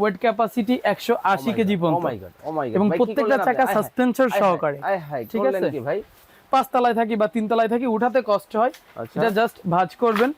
Wait capacity একশো আশি KG পর্যন্ত। মাই গড এবং প্রত্যেকটা চাকা সাসপেনশন সহকারে। ঠিক আছে? ভাই? পাঁচতলায় থাকি বা তিনতলায় থাকি উঠাতে কষ্ট হয়। আচ্ছা। এটা জাস্ট ভাঁজ করবেন।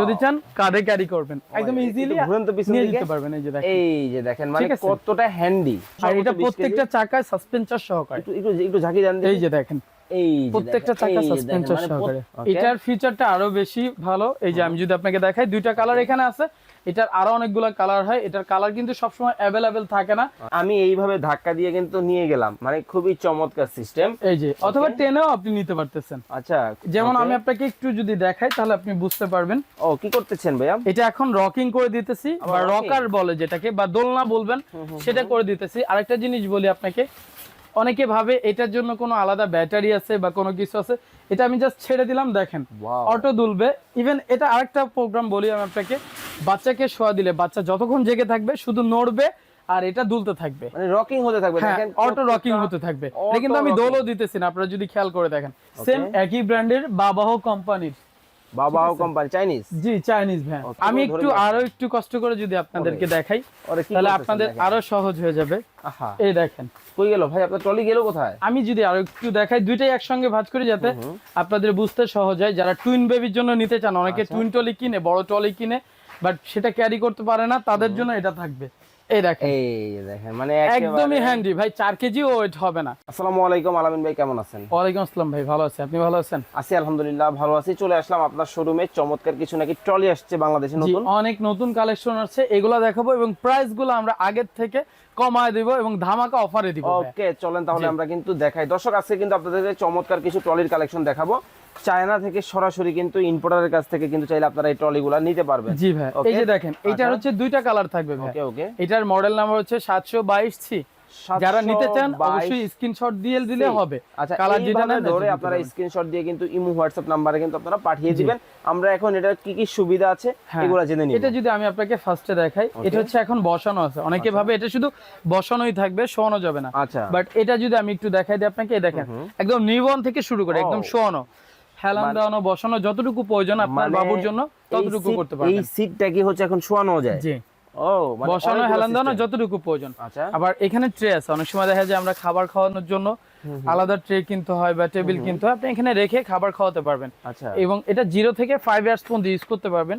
যদি চান কাঁধে ক্যারি করবেন। একদম ইজিলি ঘুরেন তো পিছন নিয়ে যেতে পারবেন এই যে দেখেন। এই যে দেখেন মানে কতটা হ্যান্ডি আর এটা প্রত্যেকটা চাকায় সাসপেনশন সহকারে। একটু একটু ঝাঁকি দেন এই যে দেখেন। এই প্রত্যেকটা চাকা সাসপেনশন মানে সহকারে। এটার ফিচারটা আরও বেশি ভালো। এই যে আমি যদি আপনাকে দেখাই দুইটা কালার এখানে আছে। এটার আরও অনেকগুলো কালার হয়। এটার কালার কিন্তু সবসময় অ্যাভেলেবেল থাকে না। আমি এইভাবে ধাক্কা দিয়ে কিন্তু নিয়ে গেলাম। মানে খুবই চমৎকার সিস্টেম এই যে অথবা টেনেও আপনি নিতে পারতেছেন। আচ্ছা যেমন আমি আপনাকে একটু যদি দেখাই তাহলে আপনি বুঝতে পারবেন। ও কি করতেছেন ভাইয়া? এটা এখন রকিং করে দিতেছি বা রকার বলে যেটাকে বা দোলনা বলবেন সেটা করে দিতেছি। আরেকটা জিনিস বলি আপনাকে অনেকে ভাবে এটার জন্য কোনো আলাদা ব্যাটারি আছে বা কোনো কিছু আছে। এটা আমি জাস্ট ছেড়ে দিলাম দেখেন। অটো দুলবে। ইভেন এটা আরেকটা প্রোগ্রাম বলি আমি আপনাকে। বাচ্চাকে শোয়া দিলে বাচ্চা যতক্ষণ জেগে থাকবে শুধু নড়বে আর এটা দুলতে থাকবে। মানে রকিং হতে থাকবে হ্যাঁ দেখেন অটো রকিং হতে থাকবে। এটা কিন্তু আমি দোলও দিতেছি না আপনারা যদি খেয়াল করে দেখেন। সেম একই ব্র্যান্ডের বাবাহ কোম্পানির বাবাও কোম্পানি চাইনিজ জি চাইনিজ ভ্যান আমি একটু আরও একটু কষ্ট করে যদি আপনাদেরকে দেখাই তাহলে আপনাদের আরও সহজ হয়ে যাবে। আহা। এই দেখেন। কই গেল ভাই? আপনার ট্রলি গেল কোথায়? আমি যদি আরও একটু দেখাই দুইটাই একসঙ্গে ভাঁজ করি যাতে আপনাদের বুঝতে সহজ হয়। যারা টুইন বেবির জন্য নিতে চান অনেকে আচ্ছা। টুইন টলি কিনে বড় ট্রলি কিনে বাট সেটা ক্যারি করতে পারে না তাদের জন্য এটা থাকবে। এই দেখেন। এই দেখেন মানে একদমই হ্যান্ডি ভাই চার কেজি ওয়েট হবে না। আসসালামু আলাইকুম আলামিন ভাই কেমন আছেন? ওয়ালাইকুম আসসালাম ভাই ভালো আছে। আপনি ভালো আছেন? আছি আলহামদুলিল্লাহ ভালো আছি। চলে আসলাম আপনার শোরুমে চমৎকার কিছু নাকি ট্রলি আসছে বাংলাদেশে নতুন। অনেক নতুন কালেকশন আছে এগুলো দেখাবো এবং প্রাইসগুলো আমরা আগের থেকে কমায় দিব এবং ধামাকা অফারে দিব ওকে চলেন তাহলে আমরা কিন্তু দেখাই। দর্শক আজকে কিন্তু আপনাদের চমৎকার কিছু ট্রলির কালেকশন দেখাবো। চায়না থেকে সরাসরি কিন্তু ইম্পোর্টারের কাছ থেকে কিন্তু চাইলে আপনারা এই ট্রলিগুলো নিতে পারবেন। জি ভাই এই যে দেখেন এটার আচ্ছা। হচ্ছে দুইটা কালার থাকবে ভাই। ওকে ওকে এটার মডেল নাম্বার হচ্ছে সাতশো বাইশ সি। যারা নিতে চান অবশ্যই স্ক্রিনশট দিয়ে দিলে হবে। আচ্ছা কালার যেটা নেন ধরে আপনারা স্ক্রিনশট দিয়ে কিন্তু ইমো হোয়াটসঅ্যাপ নাম্বারে কিন্তু আপনারা পাঠিয়ে দিবেন। আমরা এখন এটার কি কি সুবিধা আছে হ্যাঁ। এগুলো জেনে নিব। এটা যদি আমি আপনাকে ফার্স্টে দেখাই এটা হচ্ছে এখন বসানো আছে। অনেকে ভাবে এটা শুধু বসানোই থাকবে শোয়ানো যাবে না। আচ্ছা। বাট এটা যদি আমি একটু দেখাই দিই আপনাকে এই দেখেন একদম নিবন থেকে শুরু করে একদম। শোয়ানো। হেলান দেওয়ানো বসানো যতটুকু প্রয়োজন আপনার মানে বাবুর জন্য ততটুকু করতে seat- এই সিটটা কি হচ্ছে এখন শোয়ানো যায়? জি। মানে বসানো হেলান দেওয়ানো যতটুকু প্রয়োজন। আচ্ছা। আবার এখানে ট্রে আছে অনেক সময় দেখা যায় আমরা খাবার খাওয়ানোর জন্য আলাদা ট্রে কিনতে হয় বা টেবিল কিনতে হয় আপনি এখানে রেখে খাবার খাওয়াতে পারবেন। আচ্ছা। এবং এটা জিরো থেকে ফাইভ ইয়ার্স পর্যন্ত ইউজ করতে পারবেন।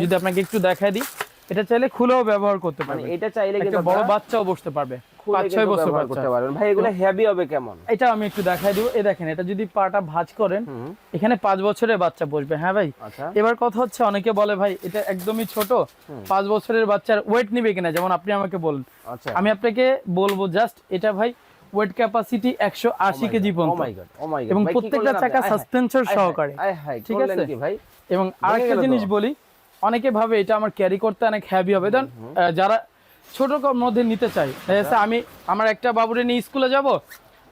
যদি আপনাকে একটু দেখাই দিই। এটা চাইলে খুলেও ব্যবহার করতে মানে পারবেন। এটা চাইলে কিন্তু বড় বাচ্চাও বসতে পারবে। পাঁচ ছয় বছর ব্যবহার করতে পারবেন। ভাই এগুলো হেভি হবে কেমন? এটা আমি একটু দেখাই দিব। এই দেখেন এটা যদি পাটা ভাঁজ করেন এখানে পাঁচ বছরের বাচ্চা বসবে হ্যাঁ ভাই? আচ্ছা। এবার কথা হচ্ছে অনেকে বলে ভাই এটা একদমই ছোট পাঁচ বছরের বাচ্চার ওয়েট নিবে কিনা? যেমন আপনি আমাকে বলেন আচ্ছা। আমি আপনাকে বলব জাস্ট এটা ভাই ওয়েট ক্যাপাসিটি একশো আশি কেজি ও পর্যন্ত। মাই গড এবং প্রত্যেকটা চাকা সাসপেন্সর সহকারে ঠিক আছে? ভাই? এবং আরেকটা জিনিস বলি অনেকে ভাবে এটা আমার ক্যারি করতে অনেক হ্যাভি হবে। দেন যারা ছোট কম মধ্যে নিতে চাই আমি আমার একটা বাবুরে নিয়ে স্কুলে যাব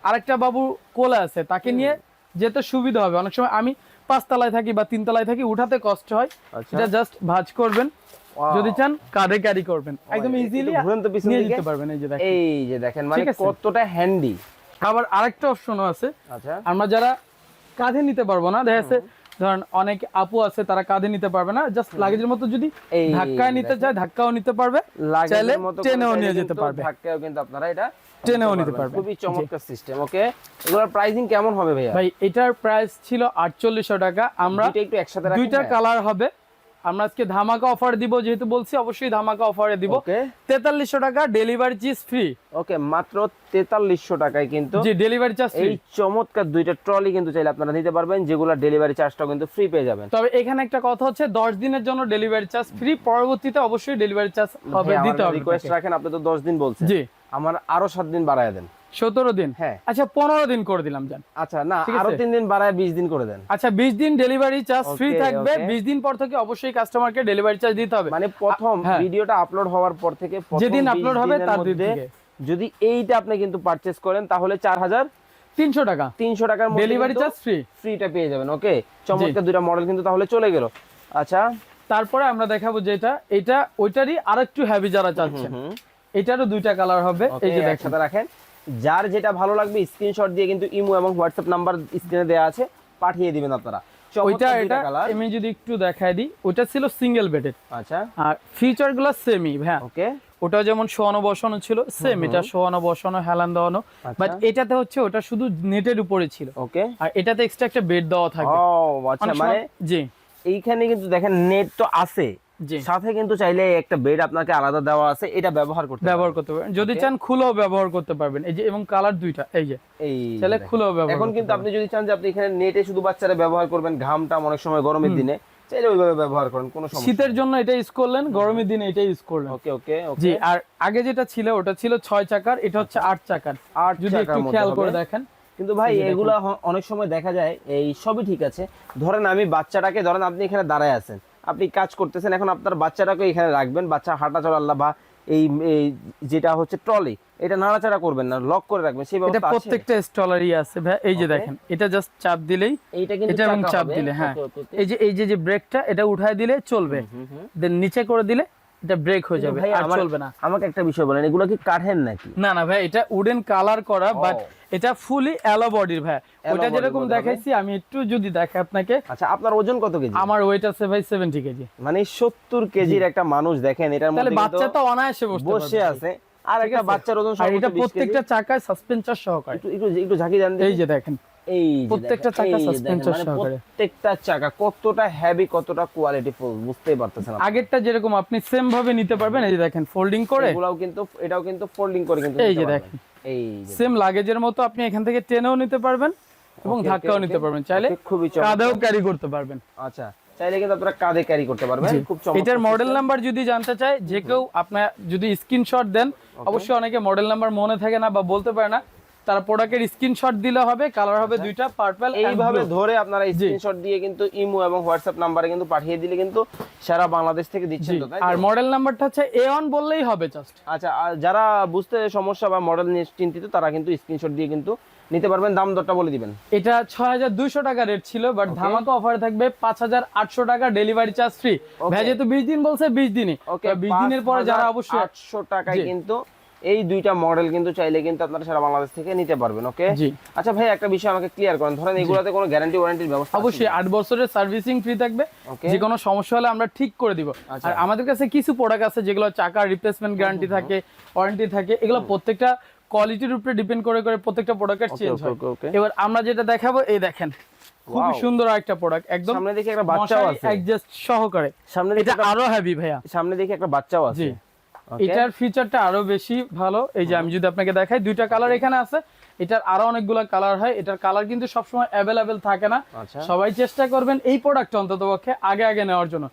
আরেকটা বাবু কোলে আছে তাকে নিয়ে যেতে সুবিধা হবে। অনেক সময় আমি পাঁচতলায় থাকি বা তিনতলায় থাকি উঠাতে কষ্ট হয়। আচ্ছা। এটা জাস্ট ভাঁজ করবেন। যদি চান কাঁধে ক্যারি করবেন। একদম একটু ইজিলি নিয়ে যেতে পারবেন এই যে দেখেন। এই যে দেখেন মানে? কতটা হ্যান্ডি আবার আরেকটা অপশনও আছে। আচ্ছা। আমরা যারা কাঁধে নিতে পারব না দেখা যাচ্ছে ধরেন অনেক আপু আছে তারা কাঁধে নিতে পারবে না জাস্ট লাগেজের মতো যদি ধাক্কায় নিতে চায় ধাক্কাও নিতে পারবে চাইলে টেনেও নিয়ে যেতে কিন্তু পারবে কিন্তু আপনারা এটা টেনেও নিতে। পারবেন। খুবই চমৎকার সিস্টেম ওকে এগুলোর প্রাইসিং কেমন হবে ভাইয়া? ভাই এটার প্রাইস ছিল আটচল্লিশশো টাকা আমরা একটু একসাথে দুইটা কালার হবে। আমরা আজকে ধামাকা অফার দিব যেহেতু বলছি অবশ্যই ধামাকা অফারে দিব। ওকে তেতাল্লিশশো টাকা ডেলিভারি চার্জ ফ্রি ওকে মাত্র তেতাল্লিশশো টাকায় কিন্তু জি ডেলিভারি চার্জ ফ্রি এই চমৎকার দুইটা ট্রলি কিন্তু চাইলে আপনারা নিতে পারবেন যেগুলো ডেলিভারি চার্জটাও কিন্তু ফ্রি পেয়ে যাবেন। তবে এখানে একটা কথা হচ্ছে দশ দিনের জন্য ডেলিভারি চার্জ ফ্রি পরবর্তীতে অবশ্যই ডেলিভারি চার্জ হবে দিতে হবে রিকোয়েস্ট রাখেন আপনি তো দশ দিন বলছেন। জি। আমার আরও সাত দিন বাড়ায় দেন। সতেরো দিন? হ্যাঁ। আচ্ছা পনেরো দিন করে দিলাম জান। আচ্ছা না। আরও তিন দিন বাড়ায় বিশ দিন করে দেন। আচ্ছা বিশ দিন ডেলিভারি চার্জ ফ্রি থাকবে. বিশ দিন পর থেকে অবশ্যই কাস্টমারকে ডেলিভারি চার্জ দিতে হবে। মানে প্রথম হ্যাঁ। ভিডিওটা আপলোড হওয়ার পর থেকে প্রথম যেদিন আপলোড হবে তার মধ্যে যদি এইটা আপনি কিন্তু পারচেজ করেন তাহলে চার হাজার তিনশো টাকা। তিনশো টাকার মধ্যে ডেলিভারি চার্জ ফ্রি ফ্রিটা পেয়ে যাবেন ওকে চমৎকার দুইটা মডেল কিন্তু তাহলে চলে গেল। আচ্ছা। তারপরে আমরা দেখাবো যেটা এটা ওইটারই আরেকটু হেভি যারা চাচ্ছেন। এটারও দুইটা কালার হবে এই যে একসাথে রাখেন। যার যেটা ভালো লাগবে স্ক্রিনশট দিয়ে কিন্তু ইমো এবং হোয়াটসঅ্যাপ নাম্বার স্ক্রিনে দেওয়া আছে পাঠিয়ে দিবেন আপনারা। ওইটা এটা আমি যদি একটু দেখাই দিই ওইটা ছিল সিঙ্গেল বেডের আচ্ছা। আর ফিচারগুলো সেমই হ্যাঁ। ওকে ওটা যেমন শোয়ানো বসানো ছিল সেম এটা শোয়ানো বসানো হেলান দেওয়ানো। বাট আচ্ছা। এটাতে হচ্ছে ওটা শুধু নেটের উপরে ছিল। ওকে আর এটাতে এক্সট্রা একটা বেড দেওয়া থাকে ও আচ্ছা মানে জি। এইখানে কিন্তু দেখেন নেট তো আছে। সাথে কিন্তু চাইলে একটা বেড আপনাকে আলাদা দেওয়া আছে এটা ব্যবহার করতে ব্যবহার করতে পারবেন। যদি চান খুলেও ব্যবহার করতে পারবেন। এই যে এবং কালার দুইটা এই যে। এই চাইলে খুলেও ব্যবহার এখন কিন্তু আপনি যদি চান যে আপনি এখানে নেটে শুধু বাচ্চারা ব্যবহার করবেন ঘামটা অনেক সময় গরমের দিনে চাইলে ওইভাবে ব্যবহার করেন কোনো সমস্যা শীতের জন্য এটা ইউজ করলেন গরমের দিনে এটা ইউজ করলেন। ওকে ওকে জি আর আগে যেটা ছিল ওটা ছিল ছয় চাকার এটা হচ্ছে আট চাকার। আট যদি একটু খেয়াল করে দেখেন। কিন্তু ভাই। এগুলা অনেক সময় দেখা যায় এই সবই ঠিক আছে। ধরেন আমি বাচ্চাটাকে ধরেন আপনি এখানে দাঁড়ায় আছেন। আপনি কাজ করতেছেন এখন আপনার বাচ্চাটাকে এখানে রাখবেন। বাচ্চা হাঁটা চলাল্লা বা এই যেটা হচ্ছে ট্রলি এটা নাড়াচাড়া করবেন না লক করে রাখবেন সেই ব্যবস্থা আছে? প্রত্যেকটা স্টলারই আছে ভাই এই যে দেখেন এটা জাস্ট চাপ দিলেই এটা কিন্তু চাপ দিলে হ্যাঁ। এই যে এই যে যে ব্রেকটা এটা উঠায় দিলে চলবে। দেন নিচে করে দিলে এটা ব্রেক হয়ে যাবে আর চলবে না। আমাকে একটা বিষয় বলেন এগুলো কি কাঠের নাকি? না না ভাই এটা উডেন কালার করা বাট এটা ফুলি অ্যালো বডির ভাই। ওটা যেরকম দেখাইছি আমি একটু যদি দেখাই আপনাকে। আচ্ছা আপনার ওজন কত কেজি? আমার ওয়েট আছে ভাই 70 কেজি। মানে সত্তর কেজির একটা মানুষ দেখেন এটার তাহলে মধ্যে বাচ্চা তো অনায়াসে বসে আছে। আর একটা বাচ্চার ওজন এটা প্রত্যেকটা চাকায় সাসপেন্সার সহকারে। একটু একটু ঝাঁকি দেন এই যে দেখেন। এই প্রত্যেকটা চাকা দেখেন, মানে সহকারে। প্রত্যেকটা চাকা কতটা হেভি কতটা কোয়ালিটি ফুল বুঝতেই পারতেছেন আগেরটা যেরকম আপনি সেম ভাবে নিতে পারবেন এই যে দেখেন ফোল্ডিং করে। এগুলাও কিন্তু এটাও কিন্তু ফোল্ডিং করে কিন্তু এই যে দেখেন। এই সেম লাগেজের মতো আপনি এখান থেকে টেনেও নিতে পারবেন এবং ধাক্কাও নিতে পারবেন। চাইলে খুবই চমৎকার। কাঁধেও ক্যারি করতে পারবেন। আচ্ছা চাইলে কিন্তু আপনারা কাঁধে ক্যারি করতে পারবেন। খুব চমৎকার এটার মডেল নাম্বার যদি জানতে চায় যে কেউ আপনার যদি স্ক্রিনশট দেন অবশ্যই অনেকে মডেল নাম্বার মনে থাকে না বা বলতে পারে না। তার প্রোডাক্টের স্ক্রিনশট দিলে হবে কালার হবে দুইটা পার্পল এইভাবে ধরে আপনারা স্ক্রিনশট দিয়ে কিন্তু ইমো এবং হোয়াটসঅ্যাপ নাম্বারে কিন্তু পাঠিয়ে দিলে কিন্তু সারা বাংলাদেশ থেকে দিচ্ছেন তো আর মডেল নাম্বারটা হচ্ছে এ অন বললেই হবে জাস্ট আচ্ছা আর যারা বুঝতে সমস্যা বা মডেল নিয়ে চিন্তিত তারা কিন্তু স্ক্রিনশট দিয়ে কিন্তু নিতে পারবেন দাম দরটা বলে দিবেন। এটা ছয় হাজার দুইশো টাকা রেট ছিল বাট ধামাকা অফার থাকবে পাঁচ হাজার আটশো টাকা ডেলিভারি চার্জ ফ্রি ভাই যেহেতু বিশ দিন বলছে বিশ দিনই। ওকে বিশ দিনের পরে যারা অবশ্যই আটশো টাকায় কিন্তু এই দুইটা মডেল কিন্তু চাইলে কিন্তু আপনারা সারা বাংলাদেশ থেকে নিতে পারবেন ওকে আচ্ছা ভাই একটা বিষয় আমাকে ক্লিয়ার করেন। ধরেন এগুলাতে কোনো গ্যারান্টি ওয়ারেন্টির ব্যবস্থা আছে অবশ্যই আট বছরের সার্ভিসিং ফ্রি থাকবে। যে কোনো সমস্যা হলে আমরা ঠিক করে দিব। আচ্ছা। আর আমাদের কাছে কিছু প্রোডাক্ট আছে যেগুলো চাকার রিপ্লেসমেন্ট গ্যারান্টি থাকে ওয়ারেন্টি থাকে এগুলো প্রত্যেকটা কোয়ালিটির উপরে ডিপেন্ড করে করে প্রত্যেকটা প্রোডাক্টের চেঞ্জ হয়. এবার আমরা যেটা দেখাবো এই দেখেন খুব. সুন্দর একটা প্রোডাক্ট একদম সামনে দেখি একটা বাচ্চাও আছে। অ্যাডজাস্ট সহকারে। সামনে দেখি এটা আরও হেভি ভাইয়া। সামনে দেখি একটা বাচ্চাও আছে. এটার ফিচারটা আরও বেশি ভালো। এই যে আমি যদি আপনাকে দেখাই দুইটা কালার এখানে আছে। এটার আরও অনেকগুলো কালার হয়। এটার কালার কিন্তু সবসময় অ্যাভেলেবেল থাকে না। আচ্ছা। সবাই চেষ্টা করবেন এই প্রোডাক্ট অন্তত পক্ষে আগে আগে নেওয়ার জন্য।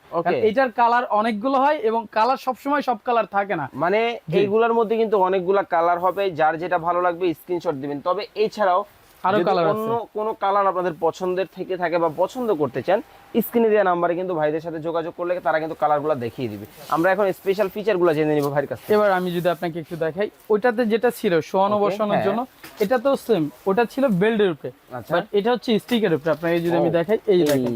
এটার কালার অনেকগুলো হয় এবং কালার সবসময় সব কালার থাকে না। মানে এইগুলোর মধ্যে কিন্তু অনেকগুলা কালার হবে। যার যেটা ভালো লাগবে স্ক্রিনশট দিবেন। তবে এছাড়াও আরও অন্য কোনো কালার আপনাদের পছন্দের থেকে থাকে বা পছন্দ করতে চান স্ক্রিনে দেওয়া নাম্বারে কিন্তু ভাইদের সাথে যোগাযোগ করলে তারা কিন্তু কালারগুলো দেখিয়ে দিবে। আমরা এখন স্পেশাল ফিচারগুলো জেনে নিব ভাইয়ের কাছে এবার আমি যদি আপনাকে একটু দেখাই ওইটাতে যেটা ছিল সোয়ানো বসানোর হ্যাঁ। জন্য এটা তো সেম ওটা ছিল বেল্টের উপরে। আচ্ছা। বাট এটা হচ্ছে স্টিকের উপরে আপনাকে যদি আমি দেখাই এই দেখেন।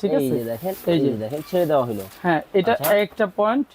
ঠিক আছে? যে দেখেন এই এই যে। দেখেন ছেড়ে দেওয়া হলো। হ্যাঁ এটা আচ্ছা। একটা পয়েন্ট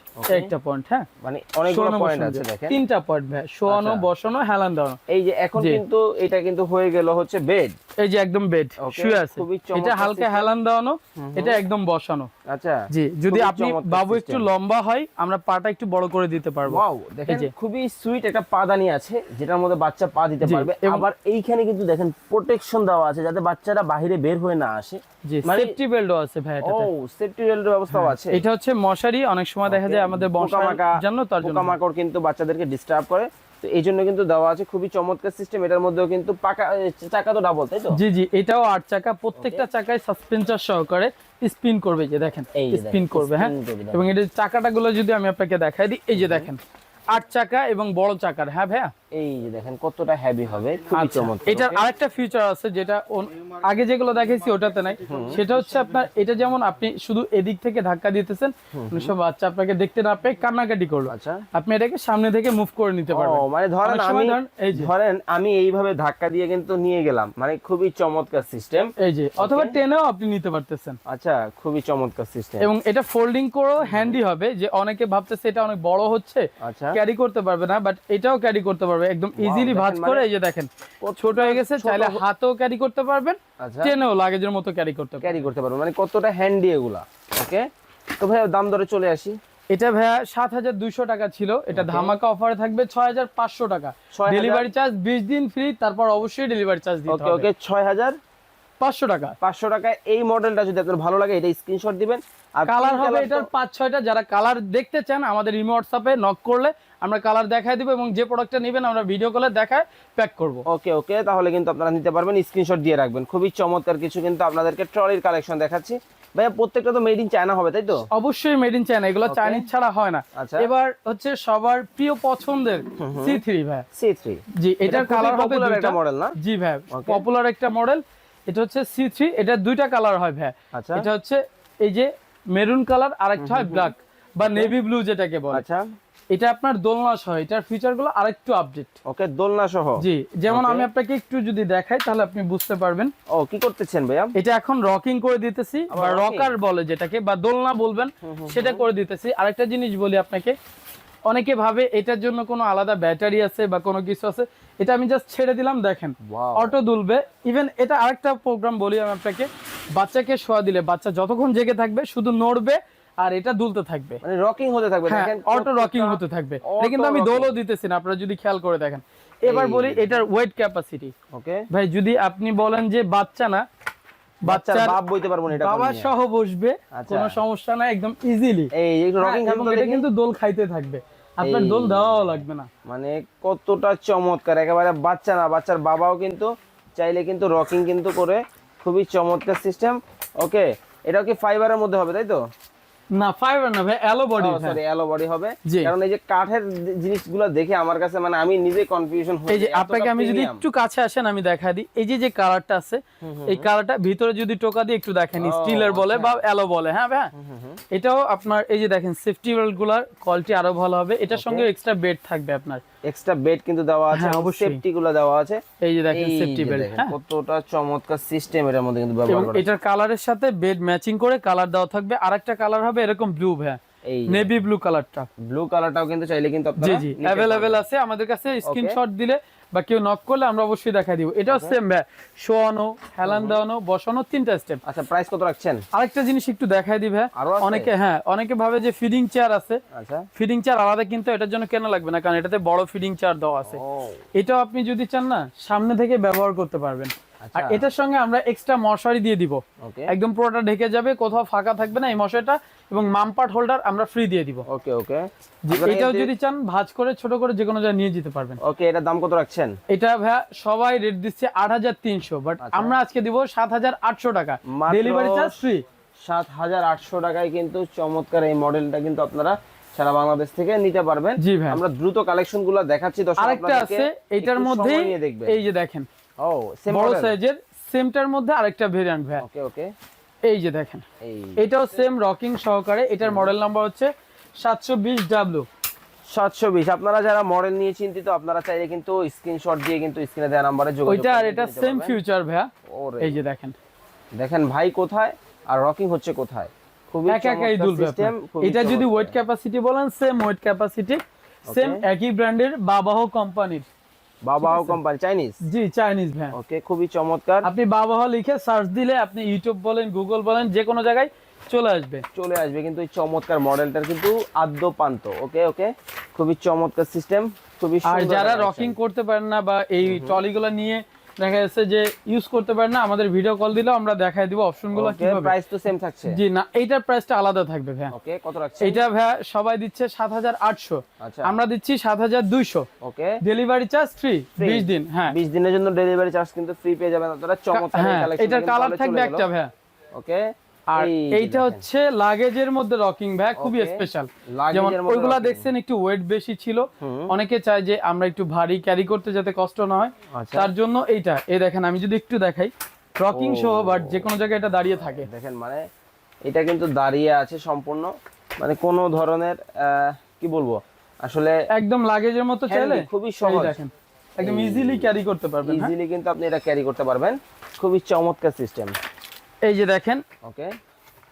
একটা পয়েন্ট হ্যাঁ? মানে অনেকগুলো পয়েন্ট আছে দেখেন। তিনটা পয়েন্ট ভাই শোয়ানো আচ্ছা। বসানো হেলান এই যে এখন কিন্তু এটা কিন্তু হয়ে গেল হচ্ছে বেড এই যে একদম বেড শুয়ে আছে। এটা হালকা হেলান দেওয়ানো এটা একদম বসানো। আচ্ছা জি যদি আপনি বাবু একটু লম্বা হয় আমরা পাটা একটু বড় করে দিতে পারব। ওয়াও দেখেন। খুবই সুইট একটা পাদানি আছে যেটার মধ্যে বাচ্চা পা দিতে পারবে। আবার এইখানে কিন্তু দেখেন প্রোটেকশন দেওয়া আছে যাতে বাচ্চারা বাইরে বের হয়ে না আসে। জি মানে- সেফটি আছে ভাই ও সেফটি ব্যবস্থাও আছে। এটা হচ্ছে মশারি অনেক সময় দেখা যায় আমাদের জন্য তার জন্য। পোকামাকড় কিন্তু বাচ্চাদেরকে ডিস্টার্ব করে। তো এই জন্য কিন্তু দেওয়া আছে খুবই চমৎকার সিস্টেম এটার মধ্যেও কিন্তু পাকা চাকা তো ডাবল তাই তো? জি জি এটাও আট চাকা প্রত্যেকটা চাকায় সাসপেন্সার সহকারে স্পিন করবে যে দেখেন স্পিন করবে হ্যাঁ। এবং এটার চাকাটা গুলো যদি আমি আপনাকে দেখাই দিই এই যে দেখেন আট চাকা এবং বড় চাকার হ্যাঁ ভাইয়া? এই যে দেখেন কতটা হেভি হবে খুবই আচ্ছা, চমৎকার এটার আরেকটা ফিচার আছে যেটা আগে যেগুলো দেখেছি ওটাতে নাই। সেটা হচ্ছে আপনার এটা যেমন আপনি শুধু এদিক থেকে ধাক্কা দিতেছেন অনেক সময় বাচ্চা আপনাকে দেখতে না পেয়ে কান্নাকাটি করল। আচ্ছা। আপনি এটাকে সামনে থেকে মুভ করে নিতে পারবেন। মানে ধরেন আমি ধরেন এই ধরেন আমি এইভাবে ধাক্কা দিয়ে কিন্তু নিয়ে গেলাম মানে খুবই চমৎকার সিস্টেম এই যে অথবা টেনেও আপনি নিতে পারতেছেন। আচ্ছা খুবই চমৎকার সিস্টেম এবং এটা ফোল্ডিং করেও হ্যান্ডি হবে যে অনেকে ভাবতেছে এটা অনেক বড় হচ্ছে আচ্ছা। ক্যারি করতে পারবে না বাট এটাও ক্যারি করতে পারবে। একদম ইজিলি ভাঁজ মানে করে এই যে দেখেন ছোট হয়ে গেছে চাইলে হাতেও ক্যারি করতে পারবেন আচ্ছা। টেনেও লাগেজের মতো ক্যারি করতে পারবেন। ক্যারি করতে পারবেন মানে কতটা হ্যান্ডি এগুলা ওকে তো ভাইয়া দাম দরে চলে আসি। এটা ভাইয়া সাত হাজার দুইশো টাকা ছিল এটা ধামাকা অফারে থাকবে ছয় হাজার পাঁচশো টাকা। ডেলিভারি চার্জ বিশ দিন ফ্রি তারপর অবশ্যই ডেলিভারি চার্জ দিতে ওকে হবে। ওকে ছয় হাজার পাঁচশো টাকা। পাঁচশো টাকায় এই মডেলটা যদি আপনার ভালো লাগে এটা স্ক্রিনশট দিবেন। আর কালার হবে এটার পাঁচ ছয়টা। যারা কালার দেখতে চান আমাদের ইমো হোয়াটসঅ্যাপে নক করলে আমরা কালার দিব এবং যে প্রোডাক্টটা নেবেন আমরা ভিডিও কলে দেখায় প্যাক করব। ওকে ওকে তাহলে কিন্তু আপনারা নিতে পারবেন স্ক্রিনশট দিয়ে রাখবেন। খুবই চমৎকার কিছু কিন্তু আপনাদেরকে ট্রলির কালেকশন দেখাচ্ছি। ভাইয়া প্রত্যেকটা তো মেড ইন চায়না হবে তাই তো? অবশ্যই মেড ইন চায়না এগুলো চাইনিজ ছাড়া হয় না। আচ্ছা। এবার হচ্ছে সবার প্রিয় পছন্দের সি থ্রি ভাই সি থ্রি জি এটার কালার হবে model না? জি ভাই পপুলার একটা মডেল এটা হচ্ছে সি থ্রি এটা দুইটা কালার হয় ভাই। আচ্ছা। এটা হচ্ছে এই যে মেরুন কালার আর একটা হয় ব্ল্যাক বা নেভি ব্লু যেটাকে বলে। আচ্ছা। এটা আপনার দোলনা সহ এটার ফিচারগুলো আরেকটু আপডেট ওকে দোলনা সহ। জি যেমন আমি আপনাকে একটু যদি দেখাই তাহলে আপনি বুঝতে পারবেন। ও কি করতেছেন ভাইয়া? এটা এখন রকিং করে দিতেছি বা রকার বলে যেটাকে বা দোলনা বলবেন সেটা করে দিতেছি। আরেকটা জিনিস বলি আপনাকে অনেকে ভাবে এটার জন্য কোনো আলাদা ব্যাটারি আছে বা কোনো কিছু আছে এটা আমি জাস্ট ছেড়ে দিলাম দেখেন। অটো দুলবে। ইভেন এটা আরেকটা প্রোগ্রাম বলি আমি আপনাকে। বাচ্চাকে শোয়া দিলে বাচ্চা যতক্ষণ জেগে থাকবে শুধু নড়বে আর এটা দুলতে থাকবে। মানে রকিং হতে থাকবে হ্যাঁ দেখেন অটো রকিং হতে থাকবে। এটা কিন্তু আমি দোলও দিতেছি না আপনারা যদি খেয়াল করে দেখেন। এবার বলি এটার ওয়েট ক্যাপাসিটি ওকে ভাই যদি আপনি বলেন যে বাচ্চা না বাচ্চার বাপ বইতে পারব না এটা বাবা সহ বসবে আচ্ছা। কোনো সমস্যা নাই একদম ইজিলি এই রকিং এবং এটা কিন্তু দোল খাইতে থাকবে। আপনার দোল দেওয়াও লাগবে না। মানে কতটা চমৎকার একেবারে বাচ্চা না বাচ্চার বাবাও কিন্তু চাইলে কিন্তু রকিং কিন্তু করে খুবই চমৎকার সিস্টেম ওকে এটা কি ফাইবারের মধ্যে হবে তাই তো? না ফাইবার না ভাই alloy body sorry alloy body হবে। কারণ এই যে কাঠের জিনিসগুলো দেখে আমার কাছে মানে আমি নিজে কনফিউশন হই এই যে আপনাকে আমি যদি একটু কাছে আসেন আমি দেখা দিই। এই যে যে কালারটা আছে এই কালারটা ভিতরে যদি টোকা দিয়ে একটু দেখেন স্টিলের বলে আচ্ছা। বা অ্যালো বলে হ্যাঁ ভাই এটাও আপনার এই যে দেখেন সেফটি কোয়ালিটি আরও ভালো হবে। এটার সঙ্গে এক্সট্রা বেড থাকবে আপনার। এক্সট্রা বেড কিন্তু দেওয়া আছে হ্যাঁ। সেফটি গুলো দেওয়া আছে। এই যে দেখেন সেফটি বেল্ট হ্যাঁ। কতটা চমৎকার সিস্টেম এর মধ্যে কিন্তু ব্যবহার করা। এটার কালারের সাথে বেড ম্যাচিং করে কালার দেওয়া থাকবে। আরেকটা কালার হবে এরকম ব্লু নেভি ব্লু কালারটা ব্লু কালারটাও কিন্তু চাইলে কিন্তু জি জি। অ্যাভেলেবেল আছে আমাদের কাছে স্ক্রিনশট দিলে বা কেউ নক করলে আমরা অবশ্যই দেখাই দিব। এটাও সেম ভাই শোয়ানো হেলান দেওয়ানো বসানো তিনটা স্টেপ আচ্ছা প্রাইস কত রাখছেন? আরেকটা জিনিস একটু দেখাই দিবে? অনেকে হ্যাঁ অনেকে ভাবে যে ফিডিং চেয়ার আছে। আচ্ছা। ফিডিং চেয়ার আলাদা কিন্তু এটার জন্য কেন লাগবে না কারণ এটাতে বড় ফিডিং চেয়ার দেওয়া আছে। এটাও আপনি যদি চান না সামনে থেকে ব্যবহার করতে পারবেন। আচ্ছা। আর এটার সঙ্গে আমরা এক্সট্রা মশারি দিয়ে দিব। ওকে। একদম পুরোটা ঢেকে যাবে কোথাও ফাঁকা থাকবে না এই মশারিটা এবং মামপাট হোল্ডার আমরা ফ্রি দিয়ে দিব। ওকে ওকে। এটাও যদি চান ভাঁজ করে ছোট করে যে কোনো জায়গায় নিয়ে যেতে পারবেন। ওকে এটার দাম কত রাখছেন? এটা ভাইয়া সবাই রেট দিচ্ছে আট হাজার তিনশো বাট আচ্ছা। আমরা আজকে দিব সাত হাজার আটশো টাকা। ডেলিভারি চার্জ ফ্রি সাত হাজার আটশো টাকায় কিন্তু চমৎকার এই মডেলটা কিন্তু আপনারা সারা বাংলাদেশ থেকে নিতে পারবেন। জি ভাই আমরা দ্রুত কালেকশনগুলো দেখাচ্ছি আরেকটা আছে এটার মধ্যে এই যে দেখেন ও বড় সাইজের সেমটার মধ্যে আরেকটা ভেরিয়েন্ট ভাই। ওকে ওকে এই যে দেখেন। এটাও সেম রকিং সহকারে। এটার মডেল নাম্বার হচ্ছে সাতশো বিশ ডাব্লু সাতশো বিশ। আপনারা যারা মডেল নিয়ে চিন্তিত আপনারা চাইলে কিন্তু স্ক্রিনশট দিয়ে কিন্তু স্ক্রিনে দেওয়া নাম্বারে যোগাযোগ ওইটা আর এটা সেম ফিউচার ভাইয়া। এই যে দেখেন। দেখেন ভাই কোথায় আর রকিং হচ্ছে কোথায়? খুবই একা একাই দুলবে এটা যদি ওয়েট ক্যাপাসিটি বলেন সেম ওয়েট ক্যাপাসিটি সেম একই ব্র্যান্ডের বাবাহ কোম্পানির বাবাও কোম্পানি চাইনিজ জি চাইনিজ ভ্যান। ওকে খুবই চমৎকার। আপনি বাবাহ লিখে সার্চ দিলে আপনি ইউটিউব বলেন গুগল বলেন যে কোনো জায়গায় চলে আসবে। চলে আসবে কিন্তু এই চমৎকার মডেলটার কিন্তু আদ্য পান্ত ওকে ওকে খুবই চমৎকার সিস্টেম খুবই আর যারা রকিং করতে পারেন না বা এই ট্রলিগুলো নিয়ে দেখা যাচ্ছে যে ইউজ করতে পারেন না আমাদের ভিডিও কল দিলেও আমরা দেখাই দিব অপশনগুলো কীভাবে। প্রাইস তো সেম থাকছে। জি না এইটার প্রাইসটা আলাদা থাকবে ভাই ওকে কত রাখছে এটা ভাই সবাই দিচ্ছে সাত হাজার আটশো। আচ্ছা। আমরা দিচ্ছি সাত হাজার দুইশো। Okay delivery charge free Free। বিশ দিন হ্যাঁ। 20 দিনের জন্য ডেলিভারি চার্জ কিন্তু ফ্রি পেয়ে যাবেন আপনারা চমৎকার কালেকশন হ্যাঁ এটার কালার থাকবে একটা ভাই ওকে আর এই এইটা হচ্ছে লাগেজের মধ্যে রকিং ভাই খুবই স্পেশাল যেমন ওইগুলা দেখছেন একটু ওয়েট বেশি ছিল। অনেকে চায় যে আমরা একটু ভারী ক্যারি করতে যাতে কষ্ট না হয়। আচ্ছা। তার জন্য এইটা। এই দেখেন আমি যদি একটু দেখাই। রকিং সহ বাট যে কোনো জায়গায় এটা দাঁড়িয়ে থাকে। দেখেন মানে এটা কিন্তু দাঁড়িয়ে আছে সম্পূর্ণ। মানে কোনো ধরনের কি বলব? আসলে একদম লাগেজের মতো চাইলে? খুবই সহজ। দেখেন একদম ইজিলি ক্যারি করতে পারবেন হ্যাঁ? ইজিলি কিন্তু আপনি এটা ক্যারি করতে পারবেন। খুবই চমৎকার সিস্টেম এই যে দেখেন ওকে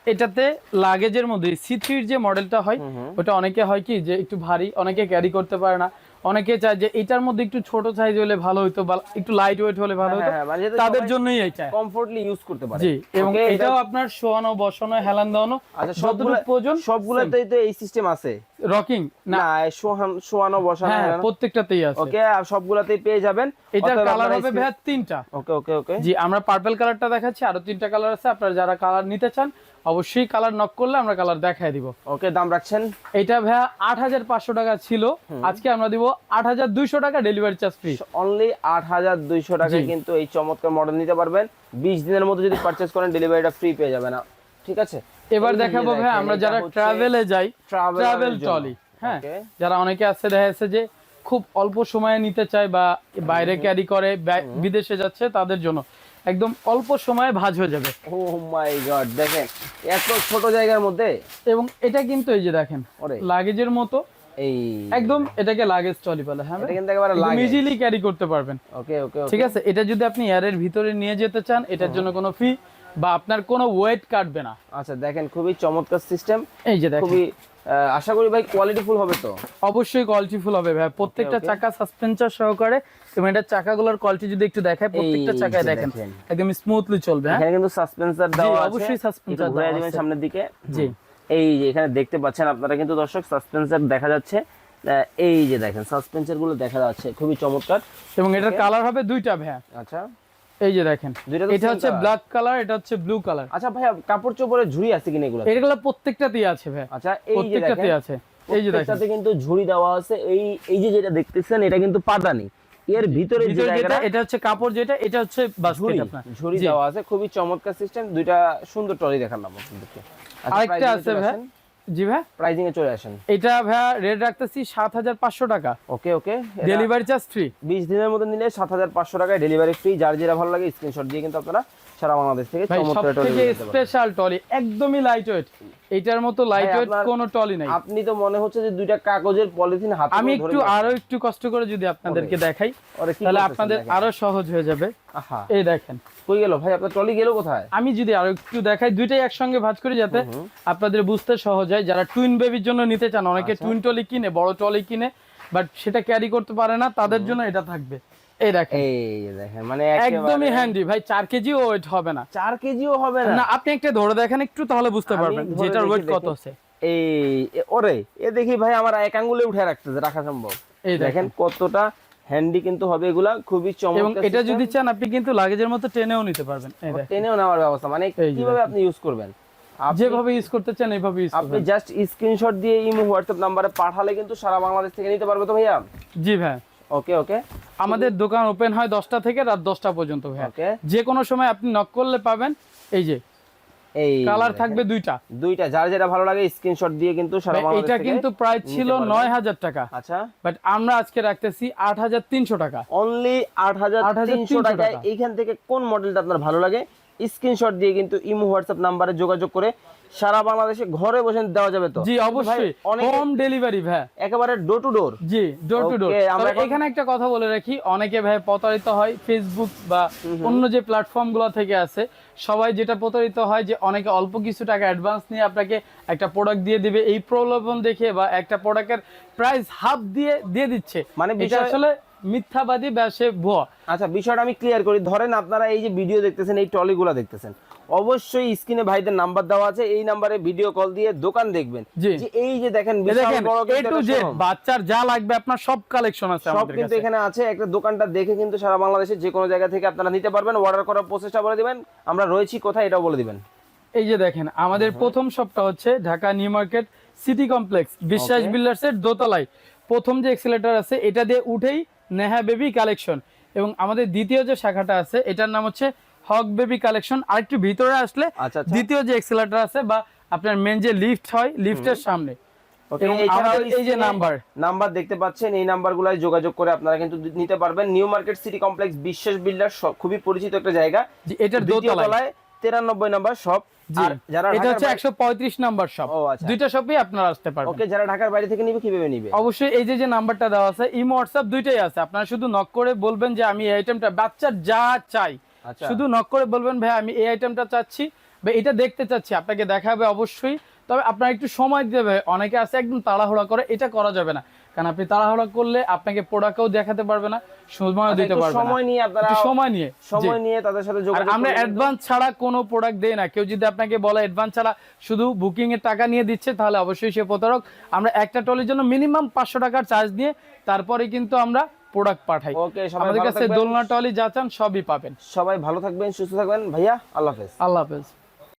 এটাতে লাগেজের মধ্যে সি থ্রির যে মডেলটা হয়। ওটা অনেকে হয় কি যে একটু ভারী অনেকে ক্যারি করতে পারে না অনেকে চায় যে এটার মধ্যে একটু ছোট সাইজ হলে ভালো হতো বা একটু লাইট ওয়েট হলে ভালো হতো হ্যাঁ, হ্যাঁ, মানে তাদের জন্যই এইটা। কমফোর্টলি ইউজ করতে পারে। জি এবং এটাও আপনার শোয়ানো বসানো হেলান দেওয়ানো আচ্ছা সবগুলো প্রয়োজন সবগুলোতেই তো এই সিস্টেম আছে। রকিং না। না শোহান শোয়ানো বসানো হ্যাঁ প্রত্যেকটাতেই আছে। ওকে আর সবগুলাতেই পেয়ে যাবেন। এটার কালার হবে ভাইয়া তিনটা। ওকে ওকে ওকে জি আমরা পার্পল কালারটা দেখাচ্ছি আরও তিনটা কালার আছে। আপনারা যারা কালার নিতে চান অবশ্যই কালার নক করলে আমরা কালার দেখাই দিব। ওকে দাম রাখছেন? এটা ভাইয়া আট হাজার পাঁচশো টাকা ছিল। আজকে আমরা দিব আট হাজার দুইশো টাকা ডেলিভারি চার্জ ফ্রি অনলি আট হাজার দুইশো টাকায় জি। কিন্তু এই চমৎকার মডেল নিতে পারবেন। বিশ দিনের মধ্যে যদি পারচেস করেন ডেলিভারিটা ফ্রি পেয়ে যাবেন। ঠিক আছে? এবার দেখাবো ভাই আমরা যারা ট্রাভেলে যাই ট্রাভেল। ট্রলি হ্যাঁ? যারা অনেকে আছে দেখা যাচ্ছে যে খুব অল্প সময়ে নিতে চায় বা বাইরে ক্যারি করে বিদেশে যাচ্ছে তাদের জন্য। একদম অল্প সময়ে ভাজ হয়ে যাবে। ও মাই গড দেখেন এত ছোট জায়গার মধ্যে। এবং এটা কিন্তু এই যে দেখেন লাগেজের মতো। এই। একদম এটাকে লাগেজ ট্রলি বলে হ্যাঁ এটা কিন্তু একেবারে লাগে ইজিলি ক্যারি করতে পারবেন। ওকে ওকে ঠিক আছে এটা যদি আপনি এয়ারের ভিতরে নিয়ে যেতে চান এটার জন্য কোনো ফি বা আপনার কোনো ওয়েট কাটবে না। আচ্ছা দেখেন খুবই চমৎকার সিস্টেম এই যে দেখেন। খুবই আশা করি ভাই কোয়ালিটি ফুল হবে তো? অবশ্যই কোয়ালিটি ফুল হবে ভাই। প্রত্যেকটা চাকা সাসপেন্সার সহকারে এবং এটার চাকাগুলোর কোয়ালিটি যদি একটু দেখায় প্রত্যেকটা চাকায় দেখেন। একদম স্মুথলি চলবে হ্যাঁ? এখানে কিন্তু সাসপেন্সার দেওয়া আছে। অবশ্যই ঘুরে দেওয়া আছে। সামনের দিকে। জি। এই যে এখানে দেখতে পাচ্ছেন আপনারা কিন্তু দর্শক সাসপেন্সার দেখা যাচ্ছে। এই যে দেখেন সাসপেন্সারগুলো দেখা যাচ্ছে। খুবই চমৎকার। এবং এটার কালার হবে দুইটা ভাই আচ্ছা। এই যে দেখেন এটা হচ্ছে ব্ল্যাক কালার এটা হচ্ছে ব্লু কালার আচ্ছা ভাইয়া কাপড় চোপড়ে ঝুড়ি আছে কিনা এগুলো এগুলো প্রত্যেকটাতেই আছে ভাই আচ্ছা এই যে দেখেন আছে। এই যে দেখেন। কিন্তু ঝুড়ি দেওয়া আছে। এই এই যে যেটা দেখতেছেন এটা কিন্তু পাদানি। এর ভিতরে যে যেটা জায়গাটা এটা হচ্ছে কাপড় যেটা এটা হচ্ছে ঝুড়ি ঝুড়ি দেওয়া আছে। খুবই চমৎকার সিস্টেম দুইটা সুন্দর টলি দেখালাম আপনাদেরকে। আরেকটা আছে ভাই জি ভাই। প্রাইজিং এ চলে আসেন। এটা ভাই রেট রাখতেছি সাত হাজার পাঁচশো টাকা। Okay okay delivery charge free বিশ দিনের মধ্যে নিলে সাত হাজার পাঁচশো টাকায় ডেলিভারি ফ্রি যার যেটা ভালো লাগে স্ক্রিনশট দিয়ে কিন্তু আপনারা সারা বাংলাদেশ থেকে চমৎকার টলি স্পেশাল টলি একদমই এটার মতো কোনো টলি নাই। আপনি তো মনে হচ্ছে যে দুইটা কাগজের পলিথিন হাতে আমি একটু আরও একটু কষ্ট করে যদি আপনাদেরকে দেখাই তাহলে আপনাদের আরও সহজ হয়ে যাবে। এই দেখেন। কই গেল? ভাই আপনার টলি গেল কোথায়? আমি যদি আরও একটু দেখাই দুইটাই একসঙ্গে ভাঁজ করি যাতে আপনাদের বুঝতে সহজ হয়। যারা টুইন বেবির জন্য নিতে চান অনেকে আচ্ছা। টুইন টলি কিনে বড় টলি কিনে বাট সেটা ক্যারি করতে পারে না তাদের জন্য এটা থাকবে। এই দেখেন। এই দেখেন মানে একদমই হ্যান্ডি ভাই চার কেজিও ওয়েট হবে না। চার কেজিও হবে না? না আপনি একটা ধরে দেখেন একটু তাহলে বুঝতে পারবেন যেটার ওয়েট কত আছে। এই ওরে এ দেখি ভাই আমার এক আঙ্গুলে উঠে রাখতেছে রাখা সম্ভব। এই দেখেন। কতটা হ্যান্ডি কিন্তু হবে এগুলা খুবই এবং চমৎকার এটা যদি চান আপনি কিন্তু লাগেজের মতো টেনেও নিতে পারবেন। এই দেখেন। টেনেও নেওয়ার ব্যবস্থা মানে কীভাবে আপনি ইউজ করবেন? যেভাবে ইউজ করতে চান এইভাবে ইউজ আপনি জাস্ট স্ক্রিনশট দিয়ে ইমো হোয়াটসঅ্যাপ নাম্বারে পাঠালে কিন্তু সারা বাংলাদেশ থেকে নিতে পারবে তো ভাইয়া? জি ভাই। ওকে ওকে আমাদের দোকান ওপেন হয় দশটা থেকে রাত দশটা পর্যন্ত ভাই যে কোনো সময় আপনি নক করলে পাবেন এই যে এই কালার থাকবে দুইটা। দুইটা যার যেটা ভালো লাগে স্ক্রিনশট দিয়ে কিন্তু সারা বাংলাদেশ এটা কিন্তু প্রায় ছিল পারবেন। নয় হাজার টাকা। আচ্ছা। বাট আমরা আজকে রাখতেছি আট হাজার তিনশো টাকা। অনলি আট হাজার তিনশো 8,300 টাকা। এইখান থেকে কোন মডেলটা আপনার ভালো লাগে স্ক্রিনশট দিয়ে কিন্তু ইমো হোয়াটসঅ্যাপ নাম্বারে যোগাযোগ করে সারা বাংলাদেশে ঘরে বসে দেওয়া যাবে তো? জি অবশ্যই। হোম ডেলিভারি ভাই। একেবারে ডোর টু ডোর জি ডোর টু ডোর আমরা এখানে একটা কথা বলে রাখি অনেকে ভাই প্রতারিত হয় ফেসবুক বা অন্য যে প্ল্যাটফর্মগুলো থেকে আছে সবাই যেটা প্রতারিত হয় যে অনেকে অল্প কিছু টাকা অ্যাডভান্স নিয়ে আপনাকে একটা প্রোডাক্ট দিয়ে দিবে এই প্রলোভন দেখে বা একটা প্রোডাক্টের প্রাইস হাফ দিয়ে দিয়ে দিচ্ছে। মানে এটা বিষয়- আসলে মিথ্যাবাদী বা সে ভুয়া। আচ্ছা বিষয়টা আমি ক্লিয়ার করি। ধরেন আপনারা এই যে ভিডিও দেখতেছেন এই টলিগুলো দেখতেছেন। অবশ্যই স্ক্রিনে ভাইদের নাম্বার দেওয়া আছে। এই নাম্বারে ভিডিও কল দিয়ে দোকান দেখবেন। যে এই যে দেখেন। বাচ্চার যা লাগবে আপনার সব কালেকশন আছে সব কিন্তু এখানে আছে। একটা দোকানটা দেখে কিন্তু সারা বাংলাদেশে যে কোনো জায়গা থেকে আপনারা নিতে পারবেন। অর্ডার করার প্রসেসটা বলে দিবেন। আমরা রয়েছি কোথায় এটাও বলে দিবেন। এই যে দেখেন আমাদের প্রথম শপটা হচ্ছে Dhaka new market city complex Biswas. Builders এর দোতলায়। প্রথম যে এক্সেলেটর আছে এটা দিয়ে উঠেই নেহা বেবি কালেকশন এবং আমাদের দ্বিতীয় যে শাখাটা আছে এটার নাম হচ্ছে হক বেবি কালেকশন আরেকটু ভিতরে আসলে আচ্ছা আচ্ছা। দ্বিতীয় যে এক্সেলেটর আছে বা আপনার মেন যে লিফট হয় লিফটের সামনে। Okay, এবং এই যে নাম্বার নাম্বার দেখতে পাচ্ছেন এই যোগাযোগ করে আপনারা কিন্তু নিতে পারবেন। New market city complex Biswas builder খুবই পরিচিত একটা জায়গা। এটার দোতলায়। তিরানব্বই নাম্বার শপ যারা এটা হচ্ছে একশো পঁয়ত্রিশ নাম্বার শপ আচ্ছা। দুইটা শপেই আপনারা আসতে পারবেন। ওকে যারা ঢাকার বাইরে থেকে নিবে কীভাবে নিবে? অবশ্যই এই যে যে নাম্বারটা দেওয়া আছে ইমো হোয়াটসঅ্যাপ দুইটাই আছে। আপনারা শুধু নক করে বলবেন যে আমি এই আইটেমটা বাচ্চার যা চাই শুধু নক করে বলবেন ভাই আমি এই আইটেমটা চাচ্ছি। বা এটা দেখতে চাচ্ছি আপনাকে দেখাবে অবশ্যই। তবে আপনার একটু সময় দেবে অনেকে আছে একদম তাড়াহুড়া করে এটা করা যাবে না। কারণ আপনি তাড়াহুড়া করলে আপনাকে প্রোডাক্টও দেখাতে পারবে না সময়ও দিতে আচ্ছা, পারবে সময় নিয়ে আপনারা সময় নিয়ে সময় নিয়ে তাদের সাথে যোগাযোগ আমরা অ্যাডভান্স ছাড়া কোনো প্রোডাক্ট দেই না। কেউ যদি আপনাকে বলে অ্যাডভান্স ছাড়া শুধু বুকিং এর টাকা নিয়ে দিচ্ছে তাহলে অবশ্যই সে প্রতারক। আমরা একটা টলির জন্য মিনিমাম পাঁচশো টাকার চার্জ দিয়ে তারপরে কিন্তু আমরা প্রোডাক্ট পাঠাই। ওকে আমাদের কাছে দোলনা টলি যা চান সবই পাবেন। সবাই ভালো থাকবেন সুস্থ থাকবেন। ভাইয়া আল্লাহ হাফেজ। আল্লাহ হাফেজ।